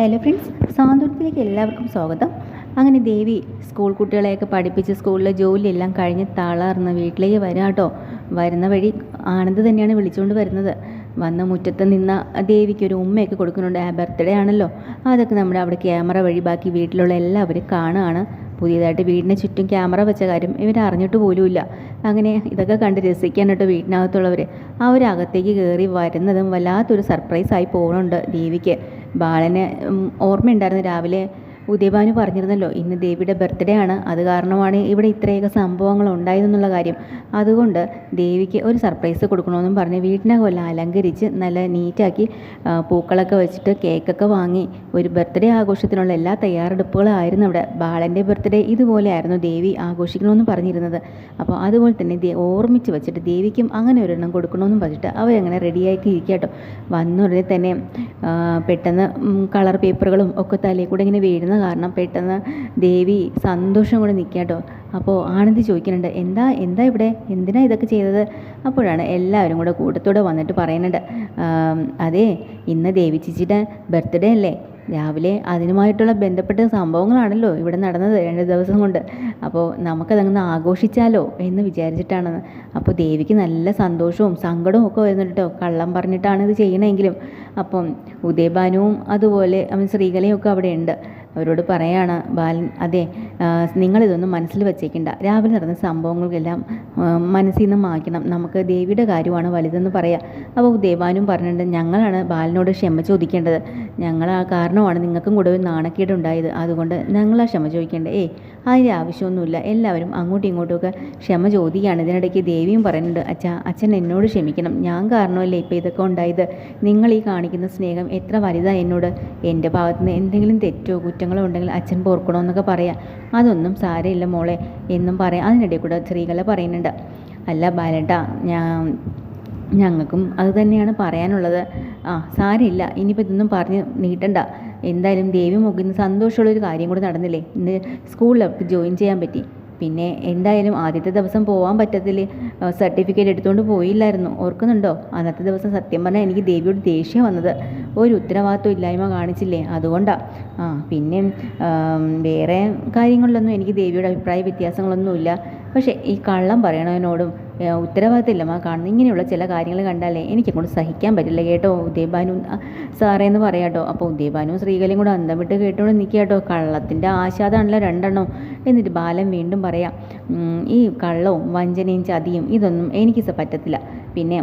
Hello friends സാന്ത്വനത്തിലേക്ക് എല്ലാവർക്കും സ്വാഗതം. അങ്ങനെ ദേവി സ്കൂൾ കുട്ടികളെയൊക്കെ പഠിപ്പിച്ച് സ്കൂളിലെ ജോലിയെല്ലാം കഴിഞ്ഞ് തളർന്ന് വീട്ടിലേക്ക് വരാം കേട്ടോ വരുന്ന വഴി ആനന്ദ് തന്നെയാണ് വിളിച്ചുകൊണ്ട് വരുന്നത്. വന്ന മുറ്റത്ത് നിന്ന ദേവിക്ക് ഒരു ഉമ്മയൊക്കെ കൊടുക്കുന്നുണ്ട്. ആ ബർത്ത്ഡേ ആണല്ലോ. അതൊക്കെ നമ്മുടെ അവിടെ ക്യാമറ വഴി ബാക്കി വീട്ടിലുള്ള എല്ലാവരും കാണുകയാണ് പുതിയതായിട്ട് വീടിന് ചുറ്റും ക്യാമറ വെച്ച കാര്യം ഇവർ അറിഞ്ഞിട്ട് പോലുമില്ല. അങ്ങനെ ഇതൊക്കെ കണ്ട് രസിക്കാൻ കേട്ടോ വീട്ടിനകത്തുള്ളവർ അവരകത്തേക്ക് കയറി വരുന്നതും വല്ലാത്തൊരു സർപ്രൈസായി പോകുന്നുണ്ട് ദേവിക്ക്. ബാലന് ഓർമ്മയുണ്ടായിരുന്നു രാവിലെ ഉദയഭാനു പറഞ്ഞിരുന്നല്ലോ ഇന്ന് ദേവിയുടെ ബർത്ത്ഡേ ആണ്. അത് കാരണമാണ് ഇവിടെ ഇത്രയൊക്കെ സംഭവങ്ങൾ ഉണ്ടായതെന്നുള്ള കാര്യം. അതുകൊണ്ട് ദേവിക്ക് ഒരു സർപ്രൈസ് കൊടുക്കണമെന്നും പറഞ്ഞ് വീട്ടിനകമെല്ലാം അലങ്കരിച്ച് നല്ല നീറ്റാക്കി പൂക്കളൊക്കെ വെച്ചിട്ട് കേക്കൊക്കെ വാങ്ങി. ഒരു ബർത്ത്ഡേ ആഘോഷത്തിനുള്ള എല്ലാ തയ്യാറെടുപ്പുകളും ആയിരുന്നു ഇവിടെ. ബാലന്റെ ബർത്ത്ഡേ ഇതുപോലെയായിരുന്നു ദേവി ആഘോഷിക്കണമെന്നും പറഞ്ഞിരുന്നത്. അപ്പോൾ അതുപോലെ തന്നെ ഓർമ്മിച്ച് വെച്ചിട്ട് ദേവിക്കും അങ്ങനെ ഒരെണ്ണം കൊടുക്കണമെന്നും പറഞ്ഞിട്ട് അവരങ്ങനെ റെഡിയാക്കി ഇരിക്കുക കേട്ടോ വന്ന തന്നെ പെട്ടെന്ന് കളർ പേപ്പറുകളും ഒക്കെ തലയിൽ കൂടെ ഇങ്ങനെ വീഴുന്ന കാരണം പെട്ടെന്ന് ദേവി സന്തോഷം കൂടെ നിൽക്കുക കേട്ടോ. അപ്പോൾ ആനന്ദി ചോദിക്കുന്നുണ്ട് എന്താ എന്താ ഇവിടെ? എന്തിനാ ഇതൊക്കെ ചെയ്തത്? അപ്പോഴാണ് എല്ലാവരും കൂടെ കൂട്ടത്തോടെ വന്നിട്ട് പറയുന്നുണ്ട് "ആം, അതെ ഇന്ന് ദേവി ചേച്ചിയുടെ ബർത്ത്ഡേ അല്ലേ? രാവിലെ അതിനുമായിട്ടുള്ള ബന്ധപ്പെട്ട സംഭവങ്ങളാണല്ലോ ഇവിടെ നടന്നത് രണ്ട് ദിവസം കൊണ്ട്. അപ്പോൾ നമുക്കതങ്ങ് ആഘോഷിച്ചാലോ എന്ന് വിചാരിച്ചിട്ടാണ്. അപ്പോൾ ദേവിക്ക് നല്ല സന്തോഷവും സങ്കടവും ഒക്കെ വരുന്നുണ്ട് കേട്ടോ. കള്ളം പറഞ്ഞിട്ടാണ് ഇത് ചെയ്യണമെങ്കിലും അപ്പം ഉദയഭാനുവും അതുപോലെ അവൻ ശ്രീകലയും ഒക്കെ അവിടെ ഉണ്ട്. അവരോട് പറയാണ് ബാലൻ അതെ നിങ്ങളിതൊന്നും മനസ്സിൽ വെച്ചേക്കണ്ട. രാവിലെ നടന്ന സംഭവങ്ങൾക്കെല്ലാം മനസ്സിൽ നിന്ന് മാറ്റണം നമുക്ക് ദേവിയുടെ കാര്യമാണ് വലുതെന്ന് പറയാം. അപ്പോൾ ദേവാനും പറഞ്ഞിട്ടുണ്ട് ഞങ്ങളാണ് ബാലനോട് ക്ഷമ ചോദിക്കേണ്ടത്. ഞങ്ങൾ ആ കാരണമാണ് നിങ്ങൾക്കും കൂടെ ഒരു നാണക്കേട് ഉണ്ടായത്. അതുകൊണ്ട് ഞങ്ങളാ ക്ഷമ ചോദിക്കേണ്ടത്. ഏ അതിന്റെ ആവശ്യമൊന്നുമില്ല. എല്ലാവരും അങ്ങോട്ടും ഇങ്ങോട്ടുമൊക്കെ ക്ഷമ ചോദിക്കുകയാണ്. ഇതിനിടയ്ക്ക് ദേവിയും പറയുന്നുണ്ട് അച്ഛാ അച്ഛൻ എന്നോട് ക്ഷമിക്കണം. ഞാൻ കാരണമല്ലേ ഇപ്പോൾ ഇതൊക്കെ ഉണ്ടായത്? നിങ്ങൾ ഈ കാണിക്കുന്ന സ്നേഹം എത്ര വലുതാണ് എന്നോട്? എന്റെ ഭാഗത്തുനിന്ന് എന്തെങ്കിലും തെറ്റോ കുറ്റങ്ങളോ ഉണ്ടെങ്കിൽ അച്ഛൻ പോർക്കണമെന്നൊക്കെ പറയാം. അതൊന്നും സാരമില്ല മോളെ എന്നും പറയാം. അതിനിടയിൽ കൂടെ സ്ത്രീകളെ പറയുന്നുണ്ട് അല്ല ബാലട്ട ഞാൻ ഞങ്ങൾക്കും അത് തന്നെയാണ് പറയാനുള്ളത്. ആ സാരമില്ല ഇനിയിപ്പോൾ ഇതൊന്നും പറഞ്ഞ് നീട്ടണ്ട. എന്തായാലും ദേവി മുഖിന്ന് സന്തോഷമുള്ളൊരു കാര്യം കൂടി നടന്നില്ലേ? ഇന്ന് സ്കൂളിൽ അവർക്ക് ജോയിൻ ചെയ്യാൻ പറ്റി. പിന്നെ എന്തായാലും ആദ്യത്തെ ദിവസം പോകാൻ പറ്റത്തില്ല? സർട്ടിഫിക്കറ്റ് എടുത്തുകൊണ്ട് പോയില്ലായിരുന്നു. ഓർക്കുന്നുണ്ടോ? അന്നത്തെ ദിവസം സത്യം പറഞ്ഞാൽ എനിക്ക് ദേവിയോട് ദേഷ്യം വന്നത്. ഒരു ഉത്തരവാദിത്വം ഇല്ലായ്മ കാണിച്ചില്ലേ? അതുകൊണ്ടാണ് ആ പിന്നെ വേറെ കാര്യങ്ങളിലൊന്നും എനിക്ക് ദേവിയുടെ അഭിപ്രായ വ്യത്യാസങ്ങളൊന്നുമില്ല. പക്ഷേ ഈ കള്ളം പറയണവനോടും ഉത്തരവാദിത്തമില്ലമ്മ ഉത്തരവാദിത്തമില്ല. കാണുന്നത് ഇങ്ങനെയുള്ള ചില കാര്യങ്ങൾ കണ്ടാലേ എനിക്കങ്ങോട്ട് സഹിക്കാൻ പറ്റില്ല കേട്ടോ. ഉദയഭാനു സാറേ എന്ന് പറയാട്ടോ അപ്പോൾ ഉദയഭാനു ശ്രീകലയും കൂടെ അന്തം വിട്ട് കേട്ടോണ്ട് നിൽക്കുക കേട്ടോ. കള്ളത്തിന്റെ ആശാദാണല്ലോ രണ്ടെണ്ണം. എന്നിട്ട് ബാലൻ വീണ്ടും പറയാം ഈ കള്ളവും വഞ്ചനയും ചതിയും ഇതൊന്നും എനിക്ക് പറ്റത്തില്ല. പിന്നെ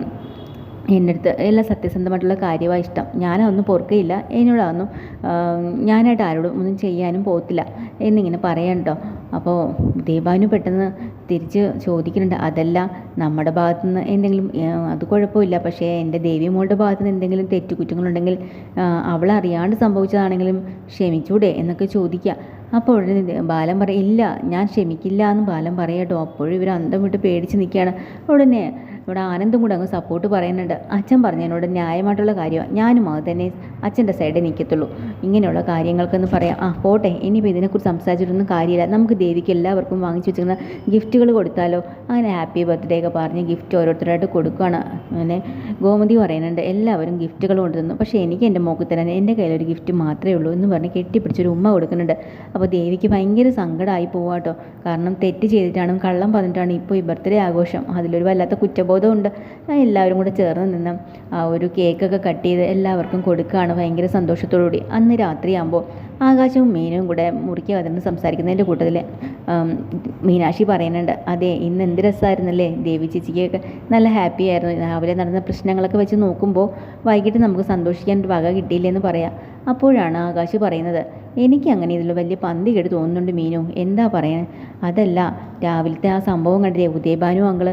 എന്റെ അടുത്ത് എല്ലാം സത്യസന്ധമായിട്ടുള്ള കാര്യമാണ് ഇഷ്ടം. ഞാനതൊന്നും പൊറുക്കയില്ല. എന്നോടൊന്നും ഞാനായിട്ട് ആരോടും ഒന്നും ചെയ്യാനും പോകത്തില്ല എന്നിങ്ങനെ പറയാൻ കേട്ടോ അപ്പോൾ ദേവാനു പെട്ടെന്ന് തിരിച്ച് ചോദിക്കുന്നുണ്ട് അതല്ല നമ്മുടെ ഭാഗത്തു നിന്ന് എന്തെങ്കിലും അത് കുഴപ്പമില്ല. പക്ഷേ എന്റെ ദേവി മോളുടെ ഭാഗത്തു നിന്ന് എന്തെങ്കിലും തെറ്റുകുറ്റങ്ങളുണ്ടെങ്കിൽ അവൾ അറിയാണ്ട് സംഭവിച്ചതാണെങ്കിലും ക്ഷമിച്ചൂടെ എന്നൊക്കെ ചോദിക്കുക. അപ്പോൾ ഉടനെ ബാലൻ പറയും ഇല്ല ഞാൻ ക്ഷമിക്കില്ല എന്ന് ബാലൻ പറയാട്ടോ അപ്പോഴും ഇവർ അന്തം വിട്ട് പേടിച്ച് നിൽക്കുകയാണ്. ഉടനെ ഇവിടെ ആനന്ദും കൂടെ അങ്ങ് സപ്പോർട്ട് പറയുന്നുണ്ട്. അച്ഛൻ പറഞ്ഞതിനോട് ന്യായമായിട്ടുള്ള കാര്യമാണ് ഞാനും അത് തന്നെ അച്ഛന്റെ സൈഡിൽ നിൽക്കത്തുള്ളൂ. ഇങ്ങനെയുള്ള കാര്യങ്ങൾക്കെന്ന് പറയാം. ആ പോട്ടെ. ഇനിയിപ്പോൾ ഇതിനെക്കുറിച്ച് സംസാരിച്ചിട്ടൊന്നും കാര്യമില്ല. നമുക്ക് ദേവിക്ക് എല്ലാവർക്കും വാങ്ങിച്ചു വെച്ചിരുന്ന ഗിഫ്റ്റുകൾ കൊടുത്താലോ? അങ്ങനെ ഹാപ്പി ബർത്ത്ഡേ ഒക്കെ പറഞ്ഞ് ഗിഫ്റ്റ് ഓരോരുത്തരായിട്ട് കൊടുക്കുകയാണ് അങ്ങനെ ഗോമതി പറയുന്നുണ്ട് എല്ലാവരും ഗിഫ്റ്റുകൾ കൊണ്ടുതന്നു. പക്ഷേ എനിക്ക് എന്റെ മോക്ക് തരാൻ എന്റെ കയ്യിലൊരു ഗിഫ്റ്റ് മാത്രമേ ഉള്ളൂ എന്ന് പറഞ്ഞ് കെട്ടിപ്പിടിച്ചൊരു ഉമ്മ കൊടുക്കുന്നുണ്ട്. അപ്പോൾ ദേവിക്ക് ഭയങ്കര സങ്കടമായി പോവാട്ടോ. കാരണം തെറ്റ് ചെയ്തിട്ടാണ് കള്ളം പറഞ്ഞിട്ടാണ് ഇപ്പോൾ ഈ ബർത്ത്ഡേ ആഘോഷം. അതിലൊരു വല്ലാത്ത കുറ്റബോധമുണ്ട് ആ എല്ലാവരും കൂടെ ചേർന്ന് നിന്ന് ആ ഒരു കേക്കൊക്കെ കട്ട് ചെയ്ത് എല്ലാവർക്കും കൊടുക്കുകയാണ്. ഭയങ്കര സന്തോഷത്തോടുകൂടി. അന്ന് രാത്രിയാകുമ്പോൾ ആകാശവും മീനും കൂടെ മുറിക്ക് വന്നിരുന്ന് സംസാരിക്കുന്നതിന്റെ കൂട്ടത്തിൽ മീനാക്ഷി പറയുന്നുണ്ട് അതെ ഇന്ന് എന്ത് രസമായിരുന്നല്ലേ? ദേവി ചേച്ചിക്കൊക്കെ നല്ല ഹാപ്പി ആയിരുന്നു. രാവിലെ നടന്ന പ്രശ്നങ്ങളൊക്കെ വെച്ച് നോക്കുമ്പോൾ വൈകിട്ട് നമുക്ക് സന്തോഷിക്കാൻ ഒരു വക കിട്ടിയില്ലെന്ന് പറയാം. അപ്പോഴാണ് ആകാശ് പറയുന്നത് എനിക്ക് അങ്ങനെ ഇതിൽ വലിയ പന്തി കേട്ട് തോന്നുന്നുണ്ട് മീനു. എന്താ പറയാൻ? അതല്ല രാവിലത്തെ ആ സംഭവം കണ്ടില്ലേ? ഉദയഭാനു അങ്കിൾ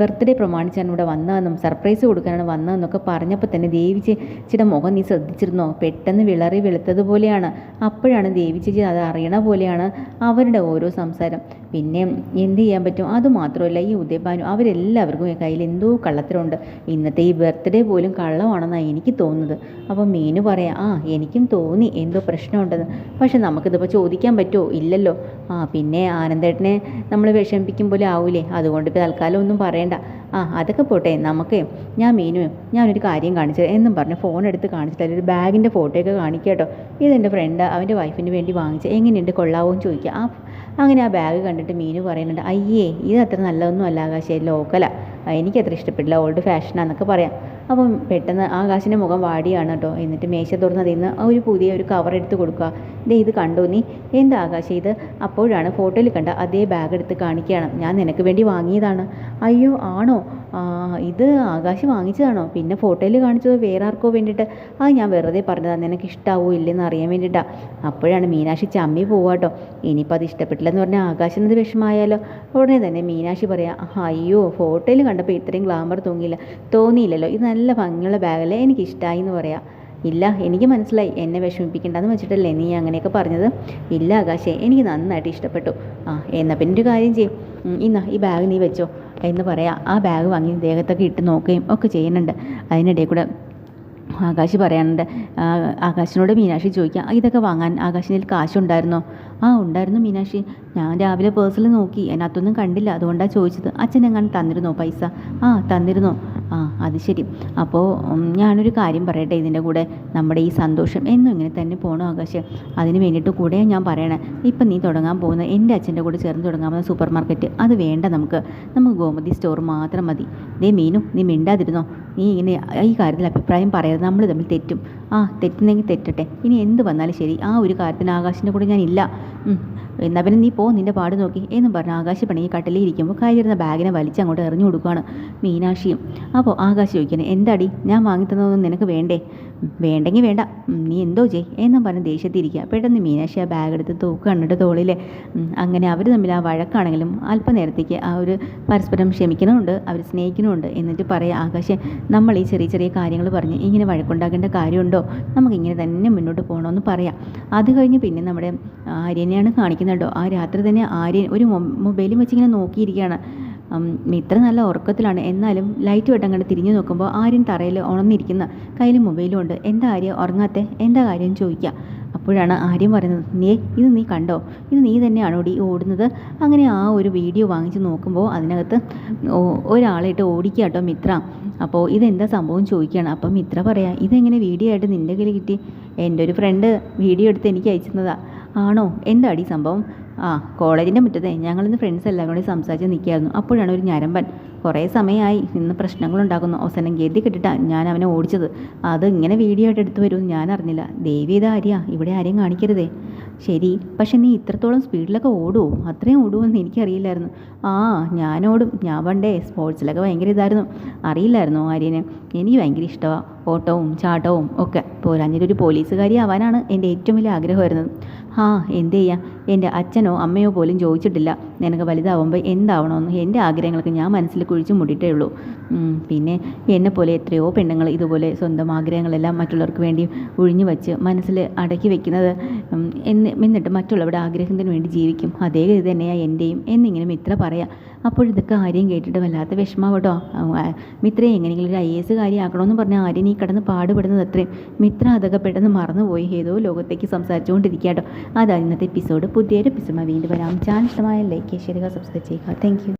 ബർത്ത്ഡേ പ്രമാണിച്ചാണ് ഇവിടെ വന്നതെന്നും സർപ്രൈസ് കൊടുക്കാനാണ് വന്നതെന്നൊക്കെ പറഞ്ഞപ്പോൾ തന്നെ ദേവി ചേച്ചിയുടെ മുഖം നീ ശ്രദ്ധിച്ചിരുന്നോ? പെട്ടെന്ന് വിളറി വെളുത്തതുപോലെയാണ് അപ്പോഴാണ് ദേവി ചേച്ചി അത് അറിയണ പോലെയാണ് അവരുടെ ഓരോ സംസാരം. പിന്നെ എന്ത് ചെയ്യാൻ പറ്റും? അതുമാത്രമല്ല ഈ ഉദയഭാനു അവരെല്ലാവർക്കും കയ്യിൽ എന്തോ കള്ളത്തരമുണ്ട്. ഇന്നത്തെ ഈ ബർത്ത്ഡേ പോലും കള്ളമാണെന്നാണ് എനിക്ക് തോന്നുന്നത്. അപ്പോൾ മീനു പറയാം ആ എനിക്കും തോന്നി എന്തോ പ്രശ്നമുണ്ടെന്ന്. പക്ഷെ നമുക്കിതിപ്പോൾ ചോദിക്കാൻ പറ്റുമോ ഇല്ലല്ലോ. ആ പിന്നെ ആനന്ദേട്ടനെ നമ്മൾ വിഷമിപ്പിക്കും പോലെ ആവൂലേ? അതുകൊണ്ട് ഇപ്പോൾ തൽക്കാലം ഒന്നും പറയണ്ട. ആ അതൊക്കെ പോട്ടെ നമുക്ക് ഞാൻ മീനു ഞാനൊരു കാര്യം കാണിച്ചത് എന്നും പറഞ്ഞ് ഫോൺ എടുത്ത് കാണിച്ചിട്ട് ഒരു ബാഗിന്റെ ഫോട്ടോയൊക്കെ കാണിക്കുക കേട്ടോ. ഇതെന്റെ ഫ്രണ്ട് അവന്റെ വൈഫിന് വേണ്ടി വാങ്ങിച്ച എങ്ങനെയുണ്ട് കൊള്ളാവോ എന്ന് ചോദിക്കുക. ആ അങ്ങനെ ആ ബാഗ് കണ്ടിട്ട് മീനു പറയുന്നുണ്ട് അയ്യേ ഇത് അത്ര നല്ലതൊന്നും അല്ല ആകാശേ ലോക്കലാണ് എനിക്കത്ര ഇഷ്ടപ്പെട്ടില്ല ഓൾഡ് ഫാഷനാന്നൊക്കെ പറയാം. അപ്പം പെട്ടെന്ന് ആകാശിന്റെ മുഖം വാടിയാണ് കേട്ടോ. എന്നിട്ട് മേശ തുറന്ന് അതിൽ നിന്ന് ഒരു പുതിയ ഒരു കവർ എടുത്ത് കൊടുക്കുക. ദേ ഇത് കണ്ടോ നീ? എന്താ ആകാശം ഇത്? അപ്പോഴാണ് ഫോട്ടോയിൽ കണ്ട അതേ ബാഗ് എടുത്ത് കാണിക്കുകയാണ്. ഞാൻ നിനക്ക് വേണ്ടി വാങ്ങിയതാണ്. അയ്യോ ആണോ? ഇത് ആകാശ് വാങ്ങിച്ചതാണോ? പിന്നെ ഫോട്ടോയിൽ കാണിച്ചത് വേറെ ആർക്കോ വേണ്ടിയിട്ട് ആ ഞാൻ വെറുതെ പറഞ്ഞതാണ് നിനക്ക് ഇഷ്ടാവോ ഇല്ലെന്ന് അറിയാൻ വേണ്ടിയിട്ടാണ് അപ്പോഴാണ് മീനാക്ഷി ചമ്മി പോവാട്ടോ. ഇനിയിപ്പോൾ അത് ഇഷ്ടപ്പെട്ടില്ലെന്ന് പറഞ്ഞാൽ ആകാശിനത് വിഷമമായാലോ? ഉടനെ തന്നെ മീനാക്ഷി പറയാം അയ്യോ ഫോട്ടോയിൽ കണ്ടപ്പോൾ ഇത്രയും ഗ്ലാമർ തോന്നിയില്ല തോന്നിയില്ലല്ലോ. ഇത് നല്ല ഭംഗിയുള്ള ബാഗല്ലേ എനിക്കിഷ്ടമായി എന്ന് പറയാം. ഇല്ല എനിക്ക് മനസ്സിലായി. എന്നെ വിഷമിപ്പിക്കേണ്ടെന്ന് വെച്ചിട്ടല്ലേ നീ അങ്ങനെയൊക്കെ പറഞ്ഞത്. ഇല്ല ആകാശേ എനിക്ക് നന്നായിട്ട് ഇഷ്ടപ്പെട്ടു. ആ എന്നാൽ പിന്നെ ഒരു കാര്യം ചെയ്യും. ഇന്നാ ഈ ബാഗ് നീ വെച്ചോ എന്ന് പറയാം. ആ ബാഗ് വാങ്ങി ദേഹത്തൊക്കെ ഇട്ട് നോക്കുകയും ഒക്കെ ചെയ്യുന്നുണ്ട്. അതിനിടയിൽ കൂടെ ആകാശ് പറയാനുണ്ട്. ആകാശിനോട് മീനാക്ഷി ചോദിക്കാം ഇതൊക്കെ വാങ്ങാൻ ആകാശിനിൽ കാശുണ്ടായിരുന്നോ? ആ ഉണ്ടായിരുന്നു മീനാക്ഷി. ഞാൻ രാവിലെ പേഴ്സിൽ നോക്കി. അതിനകത്തൊന്നും കണ്ടില്ല. അതുകൊണ്ടാണ് ചോദിച്ചത്. അച്ഛൻ എങ്ങനെ തന്നിരുന്നോ പൈസ? ആ തന്നിരുന്നോ. ആ അത് ശരി. അപ്പോൾ ഞാനൊരു കാര്യം പറയട്ടെ ഇതിന്റെ കൂടെ നമ്മുടെ ഈ സന്തോഷം എന്നും ഇങ്ങനെ തന്നെ പോകണം ആകാശം. അതിന് വേണ്ടിയിട്ട് കൂടെ ഞാൻ പറയണേ. ഇപ്പം നീ തുടങ്ങാൻ പോകുന്ന എന്റെ അച്ഛന്റെ കൂടെ ചേർന്ന് തുടങ്ങാൻ പോകുന്ന സൂപ്പർ മാർക്കറ്റ് അത് വേണ്ട നമുക്ക്. നമുക്ക് ഗോമതി സ്റ്റോർ മാത്രം മതി. ദേ മീനു നീ മിണ്ടാതിരുന്നോ? നീ ഇങ്ങനെ ഈ കാര്യത്തിൽ അഭിപ്രായം പറയരുത്. നമ്മൾ തമ്മിൽ തെറ്റും. ആ തെറ്റുന്നെങ്കിൽ തെറ്റട്ടെ. ഇനി എന്ത് വന്നാലും ശരി. ആ ഒരു കാര്യത്തിന് ആകാശിന്റെ കൂടെ ഞാനില്ല. എന്നാൽ പിന്നെ നീ പോ നിന്റെ പാട് നോക്കി എന്നും പറഞ്ഞ് ആകാശ പണി കട്ടിലിൽ ഇരിക്കുമ്പോൾ കയ്യിലിരുന്ന ബാഗിനെ വലിച്ച് അങ്ങോട്ട് എറിഞ്ഞു കൊടുക്കുകയാണ് മീനാക്ഷിയും. അപ്പോൾ ആകാശ് ചോദിക്കുന്നത് എന്താടി? ഞാൻ വാങ്ങിത്തന്നതൊന്നും നിനക്ക് വേണ്ടേ? വേണ്ടെങ്കിൽ വേണ്ട. നീ എന്തോ ചെയ് എന്നും പറഞ്ഞ് ദേഷ്യത്തിരിക്കുക പെട്ടെന്ന് മീനാക്ഷി ആ ബാഗ് എടുത്ത് തൂക്ക് കണ്ടിട്ട് തോളിൽ അങ്ങനെ അവർ തമ്മിൽ ആ വഴക്കാണെങ്കിലും അല്പനേരത്തേക്ക് ആ ഒരു പരസ്പരം ക്ഷമിക്കണമുണ്ട് അവർ സ്നേഹിക്കണമുണ്ട് എന്നിട്ട് പറയാം ആകാശ് നമ്മൾ ഈ ചെറിയ ചെറിയ കാര്യങ്ങൾ പറഞ്ഞ് ഇങ്ങനെ വഴക്കുണ്ടാക്കേണ്ട കാര്യമുണ്ടോ? നമുക്കിങ്ങനെ തന്നെ മുന്നോട്ട് പോകണമെന്ന് പറയാം. അത് കഴിഞ്ഞ് പിന്നെ നമ്മുടെ ആര്യനെയാണ് കാണിക്കുന്നുണ്ടോ? ആ രാത്രി തന്നെ ആര്യൻ ഒരു മൊബൈലും വെച്ചിങ്ങനെ നോക്കിയിരിക്കുകയാണ്. മിത്ര നല്ല ഉറക്കത്തിലാണ്. എന്നാലും ലൈറ്റ് വെട്ടം കണ്ട് തിരിഞ്ഞു നോക്കുമ്പോൾ ആര്യൻ തറയിൽ ഉണർന്നിരിക്കുന്ന കയ്യിൽ മൊബൈലും ഉണ്ട്. എന്താ ആര്യ ഉറങ്ങാത്തെ? എന്താ കാര്യം? ചോദിക്കുക. അപ്പോഴാണ് ആര്യം പറയുന്നത് നീ ഇത് നീ കണ്ടോ? ഇത് നീ തന്നെയാണോ ഈ ഓടുന്നത്? അങ്ങനെ ആ ഒരു വീഡിയോ വാങ്ങിച്ച് നോക്കുമ്പോൾ അതിനകത്ത് ഒരാളായിട്ട് ഓടിക്കുക കേട്ടോ മിത്ര. അപ്പോൾ ഇതെന്താ സംഭവം? ചോദിക്കുകയാണ്. അപ്പം മിത്ര പറയാം ഇതെങ്ങനെ വീഡിയോ ആയിട്ട് നിന്റെ കയ്യിൽ കിട്ടി? എന്റെ ഒരു ഫ്രണ്ട് വീഡിയോ എടുത്ത് എനിക്ക് അയച്ചതാണ് ആണോ? എന്താടി സംഭവം? ആ കോളേജിന്റെ മുറ്റത്തെ ഞങ്ങളിന്ന് ഫ്രണ്ട്സ് എല്ലാം കൂടി സംസാരിച്ച് നിൽക്കുകയായിരുന്നു. അപ്പോഴാണ് ഒരു ഞരമ്പൻ. കുറേ സമയമായി ഇന്ന് പ്രശ്നങ്ങളുണ്ടാക്കുന്നു അവസാനം ഗതി കെട്ടിട്ടാണ് ഞാൻ അവനെ ഓടിച്ചത്. അത് ഇങ്ങനെ വീഡിയോ ആയിട്ട് എടുത്തു വരുമെന്ന് ഞാൻ അറിഞ്ഞില്ല. ദേവി ഇത് ആര്യ? ഇവിടെ ആരെയും കാണിക്കരുതേ. ശരി പക്ഷെ നീ ഇത്രത്തോളം സ്പീഡിലൊക്കെ ഓടുമോ അത്രയും ഓടുമെന്ന് എനിക്കറിയില്ലായിരുന്നു. ആ ഞാനോടും ഞാൻ പണ്ടേ സ്പോർട്സിലൊക്കെ ഭയങ്കര ഇതായിരുന്നു. അറിയില്ലായിരുന്നു ആര്യനെ? എനിക്ക് ഭയങ്കര ഇഷ്ടമാണ് ഓട്ടവും ചാട്ടവും ഒക്കെ. പോരാഞ്ഞൊരു പോലീസുകാരി ആവാനാണ് എന്റെ ഏറ്റവും വലിയ ആഗ്രഹമായിരുന്നത്. ആ എന്ത് ചെയ്യാം എന്റെ അച്ഛനോ അമ്മയോ പോലും ചോദിച്ചിട്ടില്ല. നിനക്ക് വലുതാവുമ്പോൾ എന്താവണമെന്ന് എന്റെ ആഗ്രഹങ്ങൾക്ക് ഞാൻ മനസ്സിൽ കുഴിച്ചു മുടിയിട്ടേ ഉള്ളൂ. പിന്നെ എന്നെപ്പോലെ എത്രയോ പെണ്ണുങ്ങൾ ഇതുപോലെ സ്വന്തം ആഗ്രഹങ്ങളെല്ലാം മറ്റുള്ളവർക്ക് വേണ്ടി ഒഴിഞ്ഞു വച്ച് മനസ്സിൽ അടക്കി വെക്കുന്നത് എന്ന് എന്നിട്ട് മറ്റുള്ളവരുടെ ആഗ്രഹത്തിന് വേണ്ടി ജീവിക്കും. അതേ ഇത് തന്നെയാണ് എന്റെയും എന്നിങ്ങനെ മിത്ര പറയാം. അപ്പോഴിതൊക്കെ ആര്യം കേട്ടിട്ട് വല്ലാത്ത വിഷമം കേട്ടോ. മിത്രയെ എങ്ങനെയെങ്കിലും ഒരു ഐ എസ് കാര്യമാക്കണമെന്ന് പറഞ്ഞാൽ ആര്യൻ ഈ കിടന്ന് പാടുപെടുന്നത് അത്രയും മിത്ര അതൊക്കെ പെട്ടെന്ന് മറന്നുപോയി. ഏതോ ലോകത്തേക്ക് സംസാരിച്ചുകൊണ്ടിരിക്കുക കേട്ടോ. അതാണ് ഇന്നത്തെ എപ്പിസോഡ് പുതിയൊരു എപ്പിസോഡ് വീണ്ടും വരാം. ചാനൽ ഇഷ്ടമായ ലൈക്ക് ചെയ്യുക സബ്സ്ക്രൈബ് ചെയ്യുക. താങ്ക്